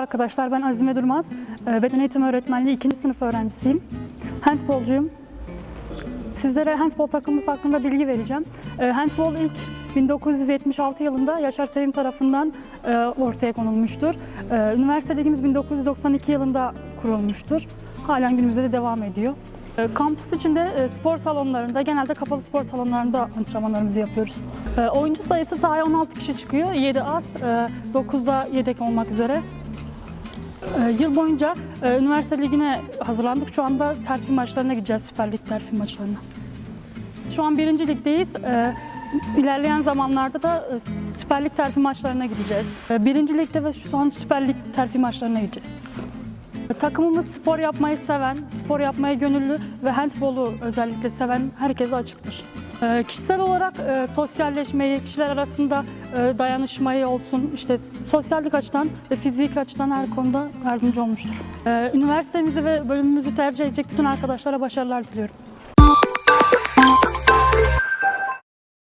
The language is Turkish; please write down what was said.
arkadaşlar, ben Azime Durmaz. Ee, Beden eğitimi öğretmenliği 2. sınıf öğrencisiyim. Handbolcuyum. Sizlere handbol takımımız hakkında bilgi vereceğim. Ee, Handbol ilk 1976 yılında Yaşar Sevim tarafından e, ortaya konulmuştur. Ee, Üniversite ligimiz 1992 yılında kurulmuştur. Halen günümüzde de devam ediyor. Kampüs içinde e, spor salonlarında, genelde kapalı spor salonlarında antrenmanlarımızı yapıyoruz. Oyuncu sayısı sahaya 16 kişi çıkıyor. 7 az, 9 da yedek olmak üzere. Ee, Yıl boyunca e, üniversite ligine hazırlandık. Şu anda terfi maçlarına gideceğiz, Süper Lig terfi maçlarına. Şu an birinci ligdeyiz. Ee, İlerleyen zamanlarda da e, Süper Lig terfi maçlarına gideceğiz. Ee, Birinci ligde ve şu an Süper Lig terfi maçlarına gideceğiz. Takımımız spor yapmayı seven, spor yapmaya gönüllü ve handbolu özellikle seven herkese açıktır. Ee, Kişisel olarak e, sosyalleşmeyi, kişiler arasında e, dayanışmayı olsun, işte sosyallik açıdan ve fizik açıdan her konuda yardımcı olmuştur. Ee, Üniversitemizi ve bölümümüzü tercih edecek bütün arkadaşlara başarılar diliyorum.